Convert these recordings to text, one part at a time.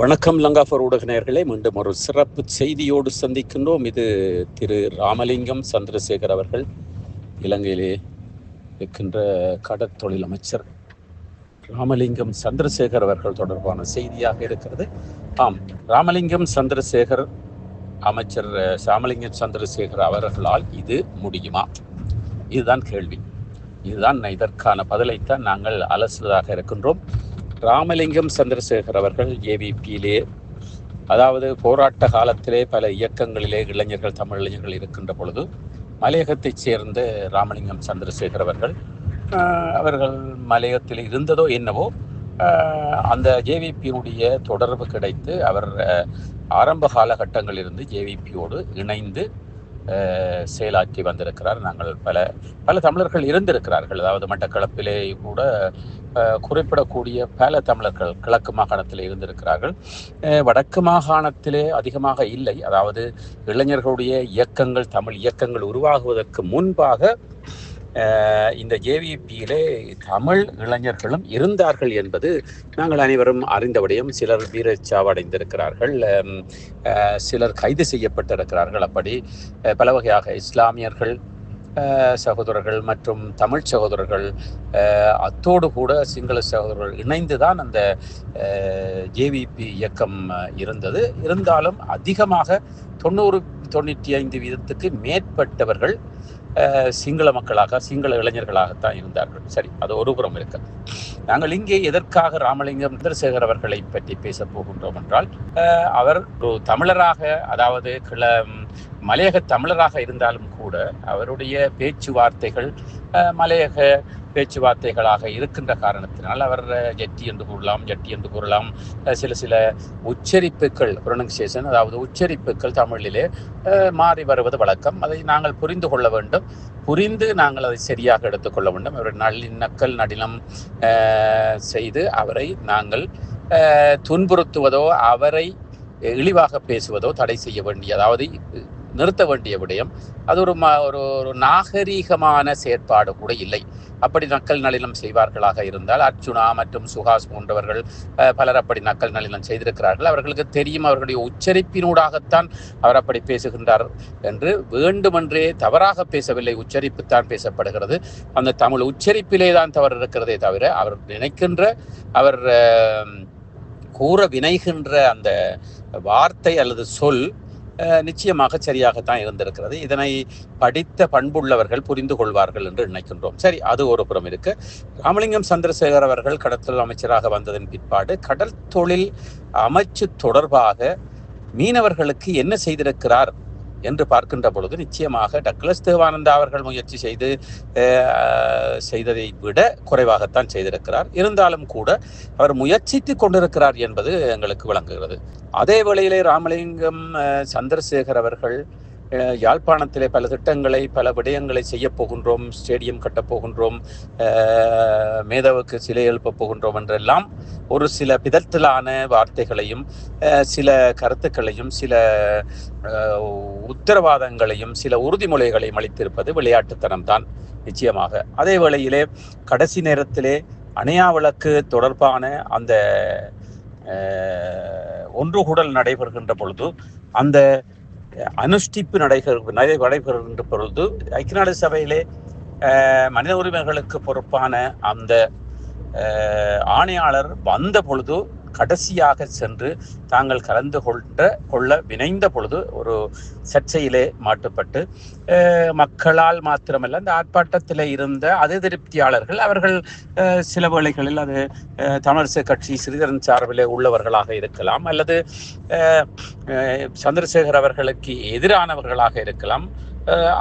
வணக்கம் லங்காஃபர் ஊடக நேயர்களே மீண்டும் ஒரு சிறப்பு செய்தியோடு சந்திக்கின்றோம். இது திரு ராமலிங்கம் சந்திரசேகர் அவர்கள் இலங்கையிலே இருக்கின்ற கடற்தொழில் அமைச்சர் ராமலிங்கம் சந்திரசேகர் அவர்கள் தொடர்பான செய்தியாக இருக்கிறது. ஆம் ராமலிங்கம் சந்திரசேகர் அமைச்சர் ராமலிங்கம் சந்திரசேகர் அவர்களால் இது முடியுமா? இதுதான் கேள்வி. இதுதான் இதற்கான பதிலைத்தான் நாங்கள் அலசுவதாக இருக்கின்றோம். ராமலிங்கம் சந்திரசேகர் அவர்கள் ஏவிபியிலே அதாவது போராட்ட காலத்திலே பல இயக்கங்களிலே இளைஞர்கள் தமிழ் இளைஞர்கள் இருக்கின்ற பொழுது மலையகத்தைச் சேர்ந்த ராமலிங்கம் சந்திரசேகர் அவர்கள் அவர்கள் மலையகத்தில் இருந்ததோ என்னவோ அந்த ஜேவிபியுடைய தொடர்பு கிடைத்து அவர் ஆரம்ப காலகட்டங்களிலிருந்து ஜேவிபியோடு இணைந்து செயலாற்றி வந்திருக்கிறார். நாங்கள் பல பல தமிழர்கள் இருந்திருக்கிறார்கள். அதாவது மட்டக்களப்பிலே கூட குறிப்பிடக்கூடிய பல தமிழர்கள் கிழக்கு மாகாணத்தில் இருந்திருக்கிறார்கள். வடக்கு மாகாணத்திலே அதிகமாக இல்லை. அதாவது இளைஞர்களுடைய இயக்கங்கள் தமிழ் இயக்கங்கள் உருவாகுவதற்கு முன்பாக இந்த ஜேவிபியிலே தமிழ் இளைஞர்களும் இருந்தார்கள் என்பது நாங்கள் அனைவரும் அறிந்தபடியும் சிலர் வீரச்சாவடைந்திருக்கிறார்கள். சிலர் கைது செய்யப்பட்டிருக்கிறார்கள். அப்படி பல வகையாக இஸ்லாமியர்கள் சகோதரர்கள் மற்றும் தமிழ் சகோதரர்கள் அத்தோடு கூட சிங்கள சகோதரர்கள் இணைந்து தான் அந்த ஜேவிபி இயக்கம் இருந்தது. இருந்தாலும் அதிகமாக தொண்ணூறு தொண்ணூற்றி ஐந்து வீதத்துக்கு மேற்பட்டவர்கள் சிங்கள மக்களாக சிங்கள இளைஞர்களாகத்தான் இருந்தார்கள். சரி அது ஒரு புறம் இருக்கு. நாங்கள் இங்கே எதற்காக ராமலிங்கம் சந்திரசேகர் அவர்களை பற்றி பேச போகின்றோம் என்றால் அஹ், அவர் ஒரு தமிழராக அதாவது கிள மலையக தமிழராக இருந்தாலும் கூட அவருடைய பேச்சுவார்த்தைகள் மலையக பேச்சுவார்த்தைகளாக இருக்கின்ற காரணத்தினால் அவர் ஜெட்டி என்று கூறலாம் ஜட்டி என்று கூறலாம். சில சில உச்சரிப்புகள் ப்ரொனன்சியேஷன் அதாவது உச்சரிப்புகள் தமிழிலே மாறி வருவது வழக்கம். அதை நாங்கள் புரிந்து கொள்ள வேண்டும். புரிந்து நாங்கள் அதை சரியாக எடுத்துக்கொள்ள வேண்டும். அவர் நல்லிணக்கல் நடினம் செய்து அவரை நாங்கள் துன்புறுத்துவதோ அவரை இழிவாக பேசுவதோ தடை செய்ய வேண்டிய அதாவது நிறுத்த வேண்டிய விடயம். அது ஒரு ம ஒரு ஒரு நாகரீகமான செயற்பாடு கூட இல்லை. அப்படி நக்கல் நளினம் செய்வார்களாக இருந்தால் அர்ச்சுனா மற்றும் சுஹாஸ் போன்றவர்கள் பலர் அப்படி நக்கல் நளினம் செய்திருக்கிறார்கள். அவர்களுக்கு தெரியும் அவர்களுடைய உச்சரிப்பினூடாகத்தான் அவர் அப்படி பேசுகின்றார் என்று வேண்டுமென்றே தவறாக பேசவில்லை. உச்சரிப்புத்தான் பேசப்படுகிறது. அந்த தமிழ் உச்சரிப்பிலே தான் தவறு இருக்கிறதே தவிர அவர் நினைக்கின்ற அவர் கூற வினைகின்ற அந்த வார்த்தை அல்லது சொல் நிச்சயமாக சரியாகத்தான் இருந்திருக்கிறது. இதனை படித்த பண்புள்ளவர்கள் புரிந்து கொள்வார்கள் என்று நினைக்கின்றோம். சரி அது ஒரு புறம் இருக்கு. ராமலிங்கம் சந்திரசேகர் அவர்கள் கடற்தொழில் அமைச்சராக வந்ததன் பிற்பாடு கடல் தொழில் அமைச்சு தொடர்பாக மீனவர்களுக்கு என்ன செய்திருக்கிறார்? என்று பார்க்கின்ற பொழுது நிச்சயமாக டக்ளஸ் தேவானந்தா அவர்கள் முயற்சி செய்து செய்ததை விட குறைவாகத்தான் செய்திருக்கிறார். இருந்தாலும் கூட அவர் முயற்சித்து கொண்டிருக்கிறார் என்பது எங்களுக்கு விளங்குகிறது. அதே வேளையிலே ராமலிங்கம் சந்திரசேகர் அவர்கள் யாழ்ப்பாணத்திலே பல திட்டங்களை பல விடயங்களை செய்ய போகின்றோம் ஸ்டேடியம் கட்டப் போகின்றோம் மேதவுக்கு சிலை எழுப்பப் போகின்றோம் என்றெல்லாம் ஒரு சில பிதற்றலான வார்த்தைகளையும் சில கருத்துக்களையும் சில உத்தரவாதங்களையும் சில உறுதிமொழிகளையும் அளித்திருப்பது விளையாட்டுத்தனம் தான் நிச்சயமாக. அதே வேளையிலே கடைசி நேரத்திலே அணையா வழக்கு தொடர்பான அந்த ஒன்று ஒன்றுகூடல் நடைபெறுகின்ற பொழுது அந்த அனுஷ்டிப்பு நடைபெறு நடை- நடைபெறுகின்ற பொழுது ஐக்கிய நாடு சபையிலே மனித உரிமைகளுக்கு பொறுப்பான அந்த ஆணையாளர் வந்த பொழுது கடைசியாக சென்று தாங்கள் கலந்து கொண்ட கொள்ள வினைந்த பொழுது ஒரு சர்ச்சையிலே மாட்டுப்பட்டு மக்களால் மாத்திரமல்ல அந்த ஆர்ப்பாட்டத்தில் இருந்த அது திருப்தியாளர்கள் அவர்கள் சில வேளைகளில் அது தமிழரசு கட்சி ஸ்ரீதரன் சார்பிலே உள்ளவர்களாக இருக்கலாம் அல்லது சந்திரசேகர் அவர்களுக்கு எதிரானவர்களாக இருக்கலாம்.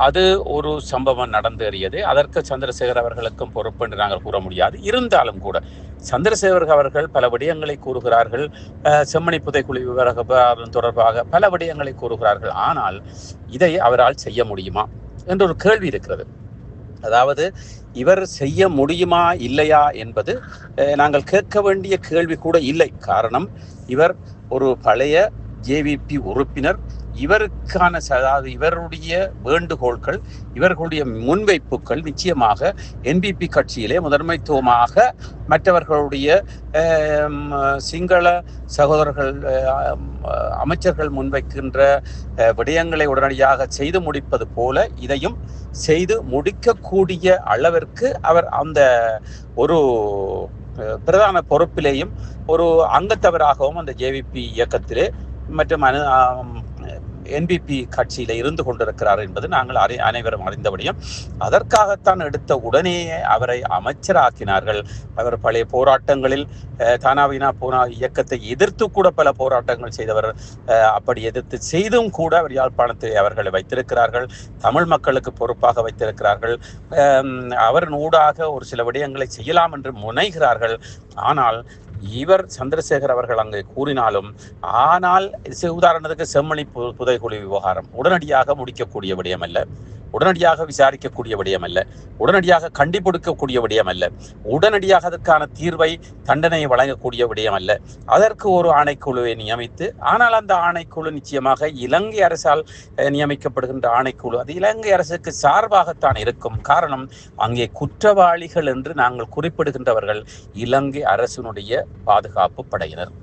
அது ஒரு சம்பவம் நடந்தேறியது. அதற்கு சந்திரசேகர் அவர்களுக்கும் பொறுப்பு என்று நாங்கள் கூற முடியாது. இருந்தாலும் கூட சந்திரசேகர் அவர்கள் பல விடயங்களை கூறுகிறார்கள். செம்மணி புதைக்குழி விவகாரம் தொடர்பாக பல விடயங்களை கூறுகிறார்கள். ஆனால் இதை அவரால் செய்ய முடியுமா என்ற ஒரு கேள்வி இருக்கிறது. அதாவது இவர் செய்ய முடியுமா இல்லையா என்பது நாங்கள் கேட்க வேண்டிய கேள்வி கூட இல்லை. காரணம் இவர் ஒரு பழைய ஜேவிபி உறுப்பினர். இவருக்கான அதாவது இவருடைய வேண்டுகோள்கள் இவர்களுடைய முன்வைப்புகள் நிச்சயமாக என்பிபி கட்சியிலே முதன்மைத்துவமாக மற்றவர்களுடைய சிங்கள சகோதரர்கள் அமைச்சர்கள் முன்வைக்கின்ற விடயங்களை உடனடியாக செய்து முடிப்பது போல இதையும் செய்து முடிக்கக்கூடிய அளவிற்கு அவர் அந்த ஒரு பிரதான பொறுப்பிலேயும் ஒரு அங்கத்தவராகவும் அந்த ஜேவிபி இயக்கத்திலே மற்றும் அனு என்பிபி கட்சியில இருந்து கொண்டிருக்கிறார் என்பது நாங்கள் அறி அனைவரும் அறிந்தபடியும். அதற்காகத்தான் எடுத்த உடனேயே அவரை அமைச்சராக்கினார்கள். அவர் பழைய போராட்டங்களில் தானாவினா பூனா இயக்கத்தை எதிர்த்து கூட பல போராட்டங்கள் செய்தவர் அப்படி எதிர்த்து செய்தும் கூட அவர் யாழ்ப்பாணத்தை அவர்களை வைத்திருக்கிறார்கள். தமிழ் மக்களுக்கு பொறுப்பாக வைத்திருக்கிறார்கள். அவரின் ஊடாக ஒரு சில விடயங்களை செய்யலாம் என்று முனைகிறார்கள். ஆனால் இவர் சந்திரசேகர் அவர்கள் அங்கு கூறினாலும் ஆனால் உதாரணத்துக்கு செம்மணி புதைகுழி விவகாரம் உடனடியாக முடிக்கக்கூடிய விடயம் அல்ல உடனடியாக விசாரிக்கக்கூடிய விடயம் அல்ல உடனடியாக கண்டிப்பொடுக்கக்கூடிய விடயம் அல்ல உடனடியாக அதற்கான தீர்வை தண்டனையை வழங்கக்கூடிய விடயம் அல்ல அதற்கு ஒரு ஆணைக்குழுவை நியமித்து ஆனால் அந்த ஆணைக்குழு நிச்சயமாக இலங்கை அரசால் நியமிக்கப்படுகின்ற ஆணைக்குழு அது இலங்கை அரசுக்கு சார்பாகத்தான் இருக்கும். காரணம் அங்கே குற்றவாளிகள் என்று நாங்கள் குறிப்பிடுகின்றவர்கள் இலங்கை அரசினுடைய பாதுகாப்பு படையினர்.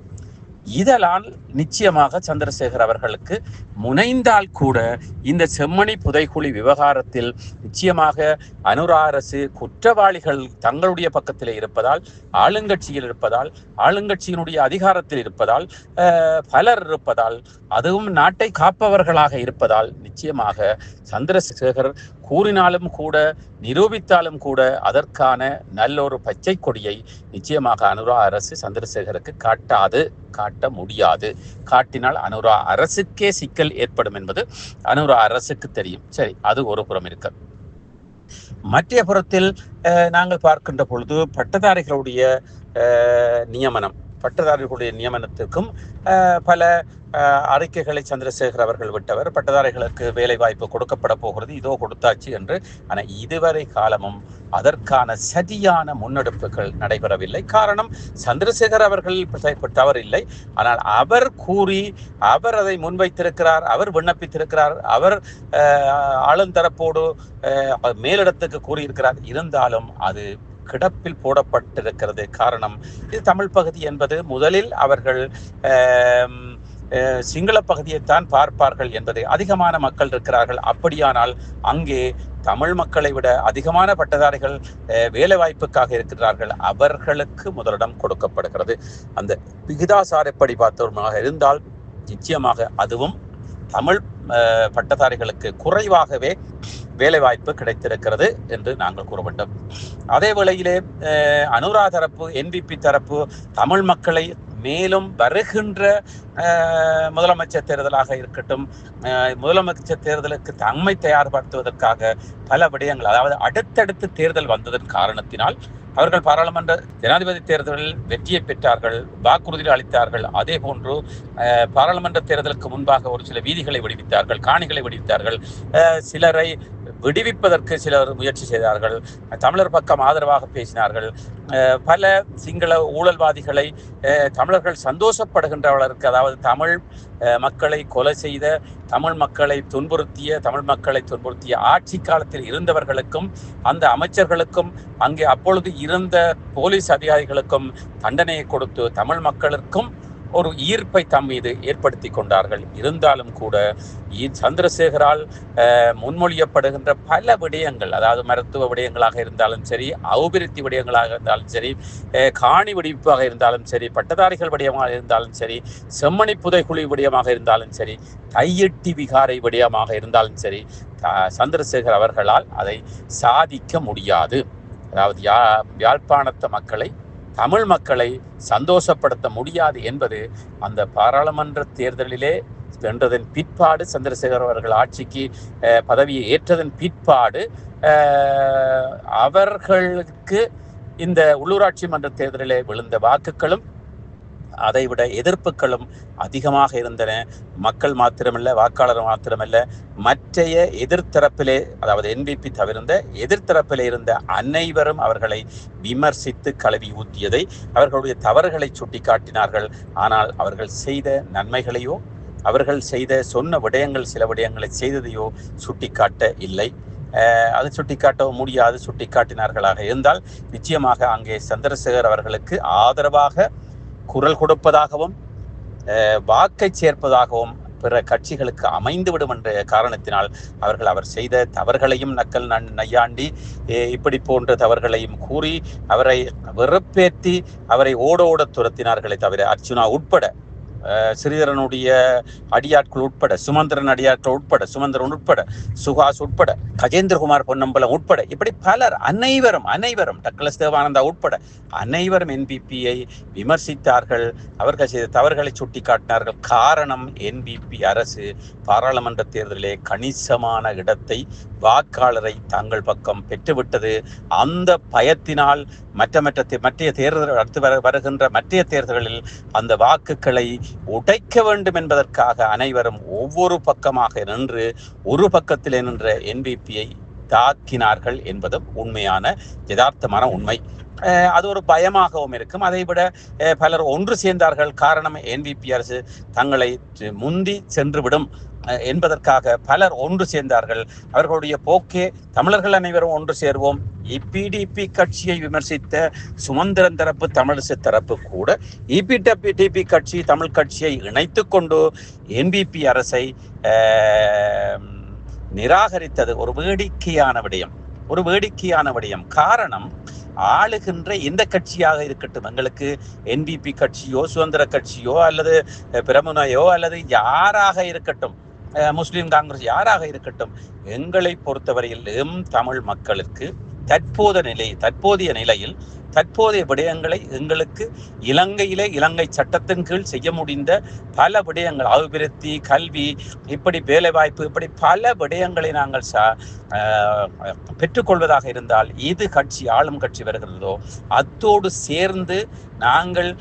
இதனால் நிச்சயமாக சந்திரசேகர் அவர்களுக்கு முனைந்தால் கூட இந்த செம்மணி புதைக்குழி விவகாரத்தில் நிச்சயமாக அனுரா அரசு குற்றவாளிகள் தங்களுடைய பக்கத்தில் இருப்பதால் ஆளுங்கட்சியில் இருப்பதால் ஆளுங்கட்சியினுடைய அதிகாரத்தில் இருப்பதால் பலர் இருப்பதால் அதுவும் நாட்டை காப்பவர்களாக இருப்பதால் நிச்சயமாக சந்திரசேகர் கூறினாலும் கூட நிரூபித்தாலும் கூட அதற்கான நல்லொரு பச்சை கொடியை நிச்சயமாக அனுரா அரசு சந்திரசேகருக்கு காட்டாது காட்ட முடியாது. காட்டினால் அனுரா அரசுக்கே சிக்கல் ஏற்படும் என்பது அனுரா அரசுக்கு தெரியும். சரி அது ஒரு புறம் இருக்கு. மற்ற புறத்தில் நாங்கள் பார்க்கின்ற பொழுது பட்டதாரிகளுடைய நியமனம். பட்டதாரிகளுடைய நியமனத்திற்கும் பல அறிக்கைகளை சந்திரசேகர் அவர்கள் விட்டவர். பட்டதாரிகளுக்கு வேலை வாய்ப்பு கொடுக்கப்பட போகிறது. இதோ கொடுத்தாச்சு என்று. ஆனால் இதுவரை காலமும் அதற்கான சரியான முன்னெடுப்புகள் நடைபெறவில்லை. காரணம் சந்திரசேகர் அவர்கள் தவறில்லை ஆனால் அவர் கூறி அவர் அதை முன்வைத்திருக்கிறார் அவர் விண்ணப்பித்திருக்கிறார் அவர் ஆளுந்தரப்போடு மேலிடத்துக்கு கூறியிருக்கிறார். இருந்தாலும் அது கிடப்பில் போடப்பட்டிருக்கிறது காரணம். இது தமிழ் பகுதி என்பது முதலில் அவர்கள் சிங்கள பகுதியைத்தான் பார்ப்பார்கள் என்பது அதிகமான மக்கள் இருக்கிறார்கள். அப்படியானால் அங்கே தமிழ் மக்களை விட அதிகமான பட்டதாரிகள் வேலைவாய்ப்புக்காக வேலை வாய்ப்புக்காக இருக்கிறார்கள். அவர்களுக்கு முதலிடம் கொடுக்கப்படுகிறது. அந்த விகிதாசாரப்படி பார்த்தவருமாக இருந்தால் நிச்சயமாக அதுவும் தமிழ் பட்டதாரிகளுக்கு குறைவாகவே வேலைவாய்ப்பு கிடைத்திருக்கிறது என்று நாங்கள் கூற வேண்டும். அதே வேளையிலே அஹ், அனுரா தரப்பு என்பிபி தரப்பு தமிழ் மக்களை மேலும் வருகின்ற அஹ், முதலமைச்சர் தேர்தலாக இருக்கட்டும் அஹ், முதலமைச்சர் தேர்தலுக்கு தம்மை தயார்படுத்துவதற்காக பல விடயங்கள் அதாவது அடுத்தடுத்து தேர்தல் வந்ததன் காரணத்தினால் அவர்கள் பாராளுமன்ற ஜனாதிபதி தேர்தலில் வெற்றியை பெற்றார்கள் வாக்குறுதிகள் அளித்தார்கள். அதே போன்று அஹ், பாராளுமன்ற தேர்தலுக்கு முன்பாக ஒரு சில வீதிகளை விடுவித்தார்கள் காணிகளை விடுவித்தார்கள். அஹ், சிலரை விடுவிப்பதற்கு சிலர் முயற்சி செய்தார்கள். தமிழர் பக்கம் ஆதரவாக பேசினார்கள். பல சிங்கள ஊழல்வாதிகளை தமிழர்கள் சந்தோஷப்படுகின்றவர்களுக்கு அதாவது தமிழ் மக்களை கொலை செய்த தமிழ் மக்களை துன்புறுத்திய தமிழ் மக்களை துன்புறுத்திய ஆட்சி காலத்தில் இருந்தவர்களுக்கும் அந்த அமைச்சர்களுக்கும் அங்கே அப்பொழுது இருந்த போலீஸ் அதிகாரிகளுக்கும் தண்டனையை கொடுத்து தமிழ் மக்களுக்கும் ஒரு ஈர்ப்பை தம் மீது ஏற்படுத்தி கொண்டார்கள். இருந்தாலும் கூட சந்திரசேகரால் முன்மொழியப்படுகின்ற பல விடயங்கள் அதாவது மருத்துவ விடயங்களாக இருந்தாலும் சரி அபிவிருத்தி விடயங்களாக இருந்தாலும் சரி காணி வெடிப்பாக இருந்தாலும் சரி பட்டதாரிகள் விடயமாக இருந்தாலும் சரி செம்மணி புதைக்குழி விடயமாக இருந்தாலும் சரி கையெட்டி விகாரை விடயமாக இருந்தாலும் சரி த- சந்திரசேகர் அவர்களால் அதை சாதிக்க முடியாது. அதாவது யா யாழ்ப்பாணத்த மக்களை தமிழ் மக்களை சந்தோஷப்படுத்த முடியாது என்பது அந்த பாராளுமன்ற தேர்தலிலே வென்றதன் பிற்பாடு சந்திரசேகர் அவர்கள் ஆட்சிக்கு பதவியை ஏற்றதன் பிற்பாடு அவர்களுக்கு இந்த உள்ளூராட்சி மன்ற தேர்தலிலே விழுந்த வாக்குகளும் அதைவிட எதிர்ப்புகளும் அதிகமாக இருந்தன. மக்கள் மாத்திரமல்ல வாக்காளர் மாத்திரமல்ல மற்றைய எதிர்த்தரப்பிலே அதாவது என்பிபி தவிர்ந்த எதிர்த்தரப்பிலே இருந்த அனைவரும் அவர்களை விமர்சித்து கழுவி ஊற்றியதை அவர்களுடைய தவறுகளை சுட்டிக்காட்டினார்கள். ஆனால் அவர்கள் செய்த நன்மைகளையோ அவர்கள் செய்த சொன்ன விடயங்கள் சில விடயங்களை செய்ததையோ சுட்டிக்காட்ட இல்லை. அது சுட்டிக்காட்ட முடியாது சுட்டிக்காட்டினார்களாக இருந்தால் நிச்சயமாக அங்கே சந்திரசேகர் அவர்களுக்கு ஆதரவாக குரல் கொடுப்பதாகவும் வாக்கை சேர்ப்பதாகவும் பிற கட்சிகளுக்கு அமைந்துவிடும் என்ற காரணத்தினால் அவர்கள் அவர் செய்த தவறுகளையும் நக்கல் நையாண்டி இப்படி போன்ற தவறுகளையும் கூறி அவரை வெறுப்பேற்றி அவரை ஓட ஓட துரத்தினார்களே தவிர அர்ச்சுனா உட்பட ஸ்ரீதரனுடைய அடியாட்கள் உட்பட சுமந்திரன் அடியாட்கள் உட்பட சுமந்திரன் உட்பட சுகாஸ் உட்பட கஜேந்திரகுமார் பொன்னம்பலம் உட்பட இப்படி பலர் அனைவரும் அனைவரும் டக்ளஸ் தேவானந்தா உட்பட அனைவரும் என்பிபியை விமர்சித்தார்கள். அவர்கள் செய்த தவறுகளை சுட்டிக்காட்டினார்கள். காரணம் என்பிபி அரசு பாராளுமன்ற தேர்தலிலே கணிசமான இடத்தை வாக்காளரை தங்கள் பக்கம் பெற்றுவிட்டது. அந்த பயத்தினால் மற்ற மற்ற மற்றைய தேர்தல் அடுத்து வர வருகின்ற மற்றைய தேர்தல்களில் அந்த வாக்குகளை உடைக்க வேண்டும் என்பதற்காக அனைவரும் ஒவ்வொரு பக்கமாக நின்று ஒரு பக்கத்திலே நின்ற என்பிபியை தாக்கினார்கள் என்பதும் உண்மையான யதார்த்தமான உண்மை. அது ஒரு பயமாகவும் இருக்கும். அதை விட பலர் ஒன்று சேர்ந்தார்கள். காரணம் என்பிபி அரசு தங்களை முந்தி சென்றுவிடும். என்பதற்காக பலர் ஒன்று சேர்ந்தார்கள். அவர்களுடைய போக்கே தமிழர்கள் அனைவரும் ஒன்று சேர்வோம். இபிடிபி கட்சியை விமர்சித்த சுமந்திரன் தரப்பு தமிழிசை தரப்பு கூட இபிடிபி கட்சி தமிழ் கட்சியை இணைத்து கொண்டு என்பிபி அரசை நிராகரித்தது. ஒரு வேடிக்கையான விடயம். ஒரு வேடிக்கையான விடயம். காரணம் ஆளுகின்ற எந்த கட்சியாக இருக்கட்டும். எங்களுக்கு என்பிபி கட்சியோ சுதந்திர கட்சியோ அல்லது பிரமுனையோ அல்லது யாராக இருக்கட்டும். முஸ்லீம் காங்கிரஸ் யாராக இருக்கட்டும் எங்களை பொறுத்தவரையில் எம் தமிழ் மக்களுக்கு தற்போத நிலை தற்போதைய நிலையில் தற்போதைய விடயங்களை எங்களுக்கு இலங்கையிலே இலங்கை சட்டத்தின் கீழ் செய்ய முடிந்த பல விடயங்கள் அபிவிருத்தி கல்வி இப்படி வேலைவாய்ப்பு இப்படி பல விடயங்களை நாங்கள் ச பெற்றுக்கொள்வதாக இருந்தால் இது கட்சி ஆளும் கட்சி வருகிறதோ அத்தோடு சேர்ந்து நாங்கள்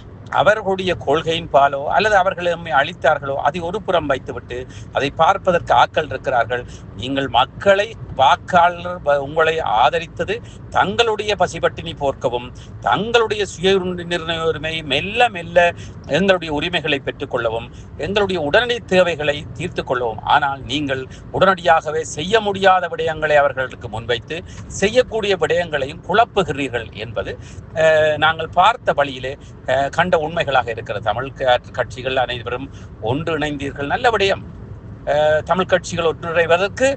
அவர்களுடைய கொள்கையின் பாலோ அல்லது அவர்கள் எம்மை அழித்தார்களோ அதை ஒரு புறம் வைத்துவிட்டு அதை பார்ப்பதற்கு ஆக்கள் இருக்கிறார்கள். நீங்கள் மக்களை வாக்காளர் உங்களை ஆதரித்தது தங்களுடைய பசிபட்டினி போர்க்கவும் தங்களுடைய சுய நிர்ணய உரிமை மெல்ல மெல்ல எங்களுடைய உரிமைகளை பெற்றுக்கொள்ளவும் எங்களுடைய உடனடி தேவைகளை தீர்த்து கொள்ளவும். ஆனால் நீங்கள் உடனடியாகவே செய்ய முடியாத விடயங்களை அவர்களுக்கு முன்வைத்து செய்யக்கூடிய விடயங்களையும் குழப்புகிறீர்கள் என்பது நாங்கள் பார்த்த வழியிலே கண்ட உண்மைகளாக இருக்கிற தமிழ் கட்சிகள் அனைவரும் ஒன்று இணைந்தீர்கள் நல்ல விடயம். தமிழ் கட்சிகள் ஒன்றிணைவதற்கு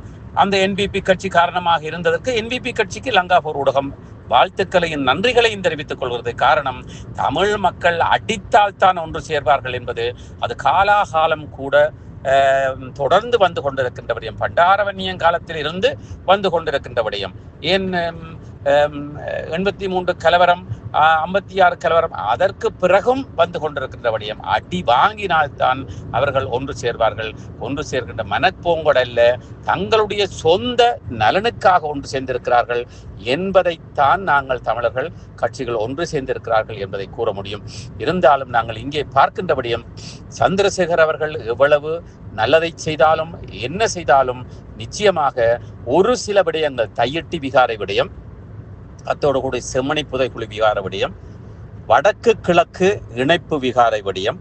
அந்த என்பிபி கட்சி காரணமாக இருந்ததற்கு என்பிபி கட்சிக்கு லங்காபூர் ஊடகம் வாழ்த்துக்களையும் நன்றிகளையும் தெரிவித்துக் கொள்வது காரணம் தமிழ் மக்கள் அடித்தால்தான் ஒன்று சேர்வார்கள் என்பது. அது காலாகாலம் கூட தொடர்ந்து வந்து கொண்டிருக்கின்ற விடயம். பண்டாரவன்னியம் காலத்தில் இருந்து வந்து கொண்டிருக்கின்ற விடயம். ஏன் எண்பத்தி மூன்று கலவரம் ஐம்பத்தி ஆறு கலவரம் அதற்கு பிறகும் வந்து கொண்டிருக்கின்ற விடயம் அடி வாங்கினால்தான் அவர்கள் ஒன்று சேர்வார்கள். ஒன்று சேர்க்கின்ற மனப்போங்கடல்ல தங்களுடைய சொந்த நலனுக்காக ஒன்று சேர்ந்திருக்கிறார்கள் என்பதைத்தான் நாங்கள் தமிழர்கள் கட்சிகள் ஒன்று சேர்ந்திருக்கிறார்கள் என்பதை கூற முடியும். இருந்தாலும் நாங்கள் இங்கே பார்க்கின்றபடியும் சந்திரசேகர் அவர்கள் எவ்வளவு நல்லதை செய்தாலும் என்ன செய்தாலும் நிச்சயமாக ஒரு சில விடயங்கள் தையட்டி விகாரை விடயம் அத்தோடு கூட செம்மணி புதைக்குழு விகார விடயம் வடக்கு கிழக்கு இணைப்பு விகார விடயம்.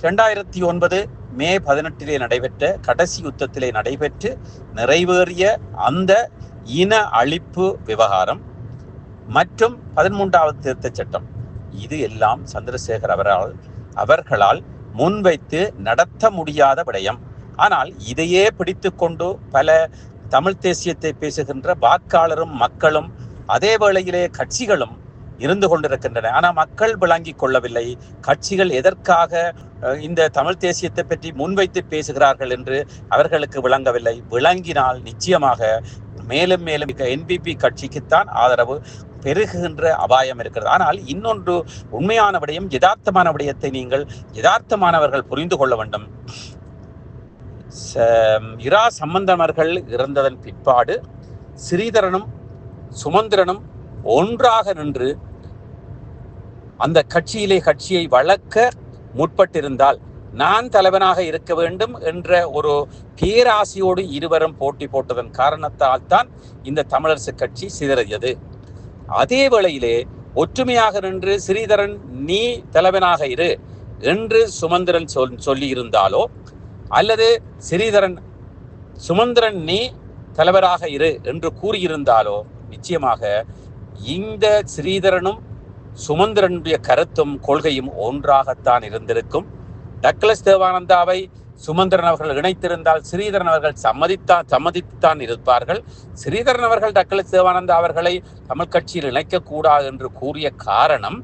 இரண்டாயிரத்தி ஒன்பது மே பதினெட்டிலே நடைபெற்ற கடைசி யுத்தத்திலே நடைபெற்று நிறைவேறிய அந்த இன அழிப்பு விவகாரம் மற்றும் பதிமூன்றாவது திருத்த சட்டம். இது எல்லாம் சந்திரசேகர் அவரால் அவர்களால் முன்வைத்து நடத்த முடியாத விடயம். ஆனால் இதையே பிடித்து கொண்டு பல தமிழ் தேசியத்தை பேசுகின்ற வாக்காளரும் மக்களும் அதே வேளையிலே கட்சிகளும் இருந்து கொண்டிருக்கின்றன. ஆனால் மக்கள் விளங்கிக் கொள்ளவில்லை. கட்சிகள் எதற்காக இந்த தமிழ் தேசியத்தை பற்றி முன்வைத்து பேசுகிறார்கள் என்று அவர்களுக்கு விளங்கவில்லை. விளங்கினால் நிச்சயமாக மேலும் மேலும் என்பிபி கட்சிக்குத்தான் ஆதரவு பெருகுகின்ற அபாயம் இருக்கிறது. ஆனால் இன்னொன்று உண்மையான விடயம் யதார்த்தமான விடயத்தை நீங்கள் யதார்த்தமானவர்கள் புரிந்து கொள்ள வேண்டும். இரா சம்பந்தமர்கள் இறந்ததன் பிற்பாடு ஸ்ரீதரனும் சுமந்திரனும் ஒன்றாக நின்று அந்த கட்சியிலே கட்சியை வளர்க்க முற்பட்டிருந்தால் நான் தலைவனாக இருக்க வேண்டும் என்ற ஒரு பேராசையோடு இருவரும் போட்டி போட்டதன் காரணத்தால் தான் இந்த தமிழரசு கட்சி சிதறியது. அதே வேளையிலே ஒற்றுமையாக நின்று ஸ்ரீதரன் நீ தலைவனாக இரு என்று சுமந்திரன் சொல் சொல்லியிருந்தாலோ அல்லது ஸ்ரீதரன் சுமந்திரன் நீ தலைவராக இரு என்று கூறியிருந்தாலோ நிச்சயமாக இந்த ஸ்ரீதரனும் சுமந்திரனுடைய கருத்தும் கொள்கையும் ஒன்றாகத்தான் இருந்திருக்கும். டக்ளஸ் தேவானந்தாவை சுமந்திரன் அவர்கள் இணைத்திருந்தால் ஸ்ரீதரன் அவர்கள் சம்மதித்தான் சம்மதித்துத்தான் இருப்பார்கள். ஸ்ரீதரன் அவர்கள் டக்ளஸ் தேவானந்தா அவர்களை தமிழ் கட்சியில் இணைக்கக்கூடாது என்று கூறிய காரணம்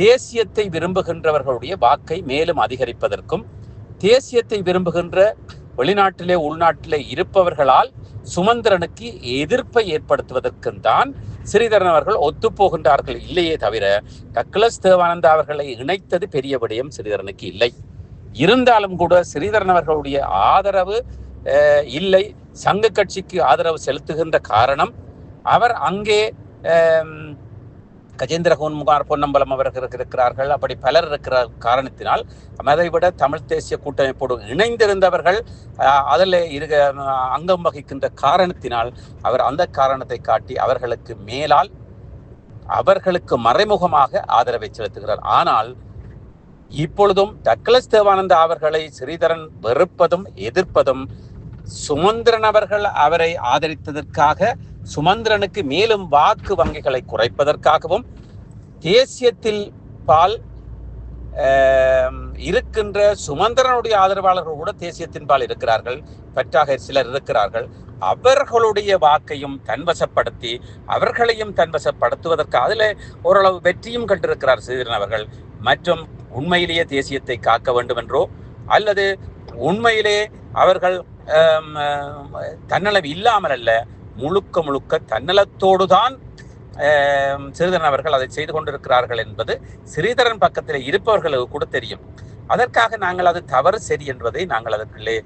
தேசியத்தை விரும்புகின்றவர்களுடைய வாக்கை மேலும் அதிகரிப்பதற்கும் தேசியத்தை விரும்புகின்ற வெளிநாட்டிலே உள்நாட்டிலே இருப்பவர்களால் சுமந்திரனுக்கு எதிர்ப்பை ஏற்படுத்துவதற்கும் தான் ஸ்ரீதரன் அவர்கள் ஒத்துப்போகின்றார்கள். இல்லையே தவிர டக்ளஸ் தேவானந்தா அவர்களை இணைத்தது பெரிய விடயம் ஸ்ரீதரனுக்கு இல்லை. இருந்தாலும் கூட ஸ்ரீதரன் அவர்களுடைய ஆதரவு இல்லை. சங்க கட்சிக்கு ஆதரவு செலுத்துகின்ற காரணம் அவர் அங்கே கஜேந்திர பொன்முகார் பொன்னம்பலம் அவர்கள் இருக்கிறார்கள். அப்படி பலர் இருக்கிற காரணத்தினால் அதை விட தமிழ் தேசிய கூட்டமைப்போடு இணைந்திருந்தவர்கள் அஹ், அதில் இருக்க அங்கம் வகிக்கின்ற காரணத்தினால் அவர் அந்த காரணத்தை காட்டி அவர்களுக்கு மேலால் அவர்களுக்கு மறைமுகமாக ஆதரவை செலுத்துகிறார். ஆனால் இப்பொழுதும் டக்ளஸ் தேவானந்தா அவர்களை ஸ்ரீதரன் வெறுப்பதும் எதிர்ப்பதும் சுமந்திரன் அவர்கள் அவரை ஆதரித்ததற்காக சுமந்திரனுக்கு மேலும் வாக்கு வங்கிகளை குறைப்பதற்காகவும் தேசியத்தில் பால் இருக்கின்ற சுமந்திரனுடைய ஆதரவாளர்கள் கூட தேசியத்தின் பால் இருக்கிறார்கள் பற்றாக சிலர் இருக்கிறார்கள். அவர்களுடைய வாக்கையும் தன்வசப்படுத்தி அவர்களையும் தன்வசப்படுத்துவதற்கு அதில் ஓரளவு வெற்றியும் கண்டிருக்கிறார் சீதரன் அவர்கள். மற்றும் உண்மையிலேயே தேசியத்தை காக்க வேண்டும் என்றோ அல்லது உண்மையிலே அவர்கள் தன்னளவு இல்லாமல் அல்ல முழுக்க முழுக்க தன்னலத்தோடு தான் சிறிதரன் அவர்கள் அதை செய்து கொண்டிருக்கிறார்கள் என்பது சிறிதரன் பக்கத்தில் இருப்பவர்களுக்கு கூட தெரியும். அதற்காக நாங்கள் அது தவறு சரி என்பதை நாங்கள் அதற்குள்ளே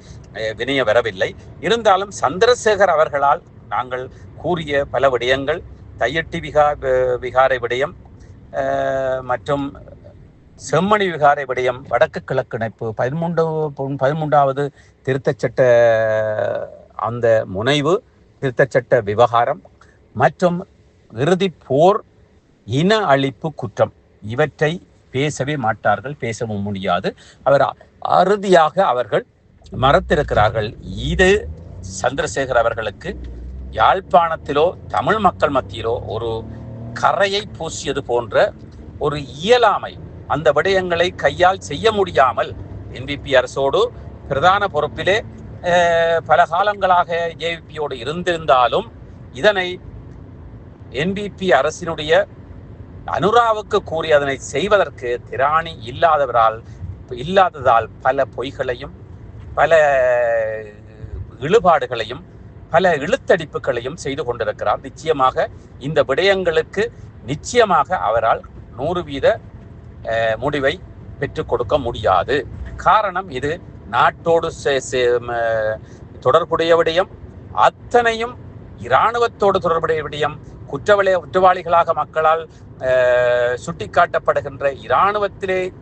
வினைய வரவில்லை. இருந்தாலும் சந்திரசேகர் அவர்களால் நாங்கள் கூறிய பல விடயங்கள் தையட்டி விகா விகாரை விடயம் மற்றும் செம்மணி விகாரை விடயம் வடக்கு கிழக்கு இணைப்பு பதிமூன்று பதிமூன்றாவது திருத்தச்சட்ட அந்த முனைவு திருத்தச்சட்ட விவகாரம் மற்றும் இறுதி போர் இன அழிப்பு குற்றம். இவற்றை பேசவே மாட்டார்கள் பேசவும் முடியாது. அவர் அறுதியாக அவர்கள் மறத்திருக்கிறார்கள். இது சந்திரசேகர் அவர்களுக்கு யாழ்ப்பாணத்திலோ தமிழ் மக்கள் மத்தியிலோ ஒரு கரையை பூசியது போன்ற ஒரு இயலாமை. அந்த விடயங்களை கையால் செய்ய முடியாமல் என்பிபி அரசோடு பிரதான பொறுப்பிலே பல காலங்களாக ஜேவிபியோடு இருந்திருந்தாலும் இதனை என்பிபி அரசினுடைய அனுராவுக்கு கூறி அதனை செய்வதற்கு திராணி இல்லாதவரால் இல்லாததால் பல பொய்களையும் பல இழுபாடுகளையும் பல இழுத்தடிப்புகளையும் செய்து கொண்டிருக்கிறார். நிச்சயமாக இந்த விடயங்களுக்கு நிச்சயமாக அவரால் நூறு வீத முடிவை பெற்றுக் கொடுக்க முடியாது. காரணம் இது நாட்டோடு சே- சே- தொடர்புடைய விடயம் அத்தனையும் இராணுவத்தோடு தொடர்புடைய விடயம் குற்றவாளி குற்றவாளிகளாக மக்களால் சுட்டிக்காட்டப்படுகின்ற இராணுவத்திலே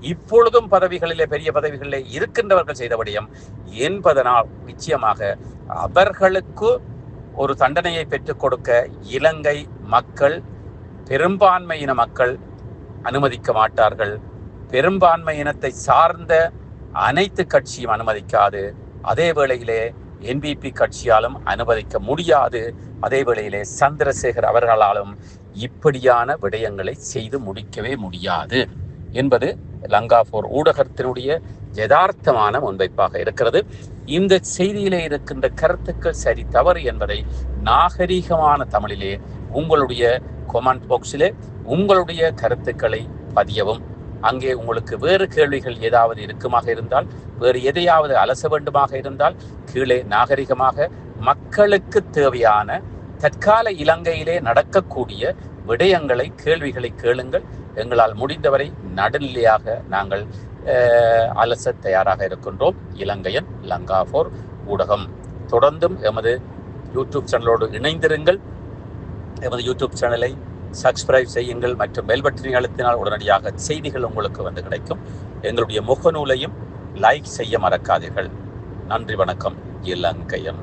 இப்பொழுதும் பதவிகளிலே பெரிய பதவிகளிலே இருக்கின்றவர்கள் செய்த விடயம் என்பதனால் நிச்சயமாக அவர்களுக்கு ஒரு தண்டனையை பெற்றுக் கொடுக்க இலங்கை மக்கள் பெரும்பான்மையின மக்கள் அனுமதிக்க மாட்டார்கள். பெரும்பான்மை இனத்தை சார்ந்த அனைத்து கட்சியும் அனுமதிக்காது. அதே வேளையிலே என்பிபி கட்சியாலும் அனுமதிக்க முடியாது. அதே வேளையிலே சந்திரசேகர் அவர்களாலும் இப்படியான விடயங்களை செய்து முடிக்கவே முடியாது. என்பது லங்காபோர் ஊடகத்தினுடைய யதார்த்தமான முன்வைப்பாக இருக்கிறது. இந்த செய்தியிலே இருக்கின்ற கருத்துக்கள் சரி தவறு என்பதை நாகரீகமான தமிழிலே உங்களுடைய கொமெண்ட் பாக்ஸிலே உங்களுடைய கருத்துக்களை பதியவும். அங்கே உங்களுக்கு வேறு கேள்விகள் ஏதாவது இருக்குமாக இருந்தால் வேறு எதையாவது அலச வேண்டுமாக இருந்தால் கீழே நாகரிகமாக மக்களுக்கு தேவையான தற்கால இலங்கையிலே நடக்கக்கூடிய விடயங்களை கேள்விகளை கேளுங்கள். எங்களால் முடிந்தவரை நடுநிலையாக நாங்கள் அலச தயாராக இருக்கின்றோம். இலங்கையன் லங்காபோர் ஊடகம். தொடர்ந்தும் எமது யூடியூப் சேனலோடு இணைந்திருங்கள். எமது யூடியூப் சேனலை சப்ஸ்கிரைப் செய்யுங்கள் மற்றும் பெல் பட்டனை அழுத்தினால் உடனடியாக செய்திகள் உங்களுக்கு வந்து கிடைக்கும். எங்களுடைய முகநூலையும் லைக் செய்ய மறக்காதீர்கள். நன்றி வணக்கம். இலங்கையன்